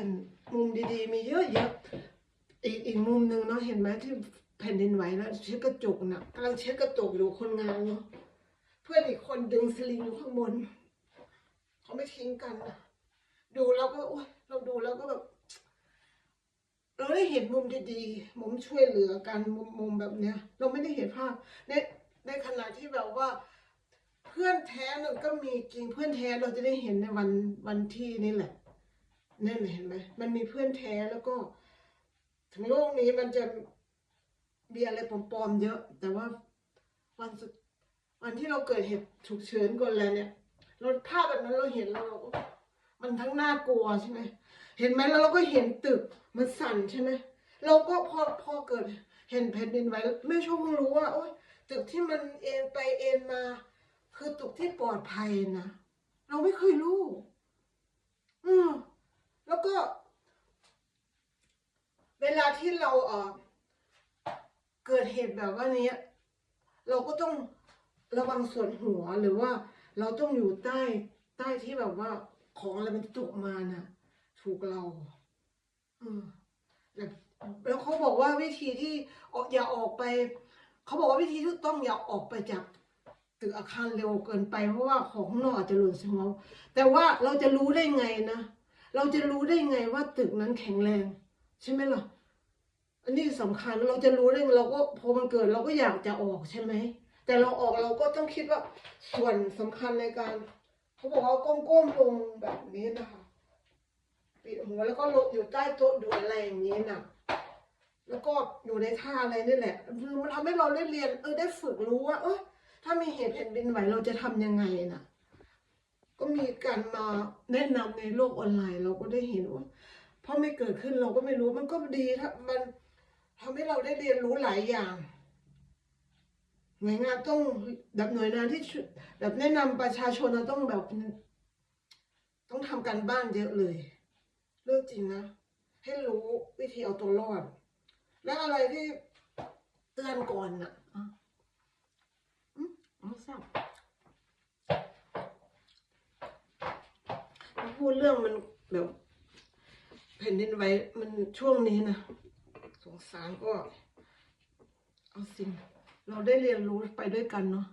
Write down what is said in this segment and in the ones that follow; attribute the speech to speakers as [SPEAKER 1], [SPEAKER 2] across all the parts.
[SPEAKER 1] อันมุมดีๆ มีเยอะเยอะอีกอีกมุมหนึ่งเนาะเห็นไหมที่แผ่นดินไหวแล้วเช็ดกระจกน่ะกำลังเช็ดกระจกอยู่คนงานเนาะเพื่อนอีกคนดึงสลิงอยู่ข้างบนเขาไม่ทิ้งกันนะดูแล้วก็โอ๊ยเราดูแล้วก็แบบเราได้เห็นมุมดีๆ มุมช่วยเหลือกันมุมมุมแบบเนี้ย เราไม่ได้เห็นภาพในในขณะที่แบบว่า เพื่อนแท้นั่นก็มีจริงเพื่อนแท้เราจะได้เห็นในวันวันที่นี่แหละ นั่นน่ะเห็นไหมมันมีเพื่อนแท้แล้วก็ ถึงโลกนี้มันจะมีอะไรปลอมๆเยอะ แต่ว่าวันสุดวันที่เราเกิดเหตุฉุกเฉินก่อนแล้วเนี่ยเราภาพแบบนั้นเราเห็นเรามันทั้งน่ากลัวใช่ไหมเห็นไหมแล้วเราก็เห็นตึกมันสั่นใช่ไหมเราก็พอพอเกิดเห็นแผ่นดินไหวไม่ชอบเพิ่งรู้ว่าโอ๊ยตึกที่มันเอ็นไปเอ็นมา คือตึกที่ปลอดภัยนะ เราไม่เคยรู้ อืมแล้วก็ เวลา ที่เราเออเกิดเหตุแบบว่านี้ เราก็ต้องระวังส่วนหัวหรือว่าเราต้องอยู่ใต้ใต้ที่แบบว่าของอะไรมันตกมาน่ะ ถูกเราอืมแล้วเขาบอกว่าวิธีที่ออย่าออกไป เขาบอกว่าวิธีที่ต้องอย่าออกไปจากตึกอาคารเร็วเกินไปเพราะว่าของนอกอาจจะหล่นใส่เราแต่ว่าเราจะรู้ได้ไงนะ เราจะรู้ได้ไงว่าตึกนั้นแข็งแรง ใช่ไหมล่ะ อันนี้สำคัญเราจะรู้ได้ไงเราก็พอมันเกิดเราก็อยากจะออกใช่ไหมแต่เราออกเราก็ต้องคิดว่าส่วนสำคัญในการเขาบอกว่าก้มๆลงแบบนี้นะคะปิดหัวแล้วก็ลงอยู่ใต้โต๊ะดูอะไรอย่างนี้นะแล้วก็อยู่ในท่าอะไรนี่แหละคือมันทำให้เราได้เรียน เออได้ฝึกรู้ว่า เออถ้ามีเหตุแผ่นดินไหวเราจะทำยังไงน่ะ ก็มีการมาแนะนำในโลกออนไลน์ เราก็ได้เห็นว่าเพราะไม่เกิดขึ้นเราก็ไม่รู้มันก็ดีถ้ามัน ทำให้เราได้เรียนรู้หลายอย่างหน่วยงานต้องแบบหน่วยงานที่แบบแนะนำประชาชนเราต้องแบบ ต้องทำการบ้านเยอะเลย เรื่องจริงนะ ให้รู้วิธีเอาตัวรอด และอะไรที่เตือนก่อนน่ะอะอืมเอาสับพูดเรื่องมันแบบแผ่นดินไหวมันช่วงนี้นะ สารก็ เอาสิเราได้เรียนรู้ไปด้วยกันเนาะ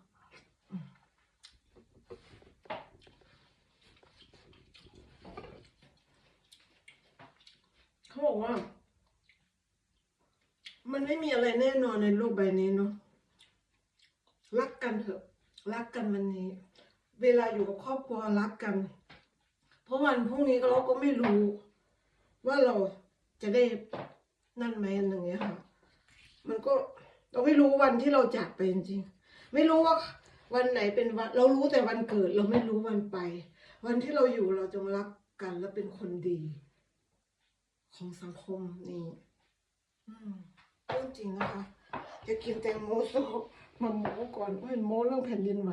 [SPEAKER 1] เขาบอกว่า มันไม่มีอะไรแน่นอนในโลกใบนี้เนาะรักกันเถอะ รักกันวันนี้ เวลาอยู่กับครอบครัวรักกัน เพราะวันพรุ่งนี้เราก็ไม่รู้ ว่าเราจะได้ นั่นไหมอันอย่างเงี้ยค่ะ มันก็เราไม่รู้วันที่เราจากไปจริงๆไม่รู้ว่าวันไหนเป็นวัน เรารู้แต่วันเกิด เราไม่รู้วันไป วันที่เราอยู่เราจงรักกันและเป็นคนดี ของสังคมนี่อืมเรื่องจริงนะคะ จะกินแตงโมโซมาโมก่อนเพราะเห็นโมเรื่องแผ่นดินไหว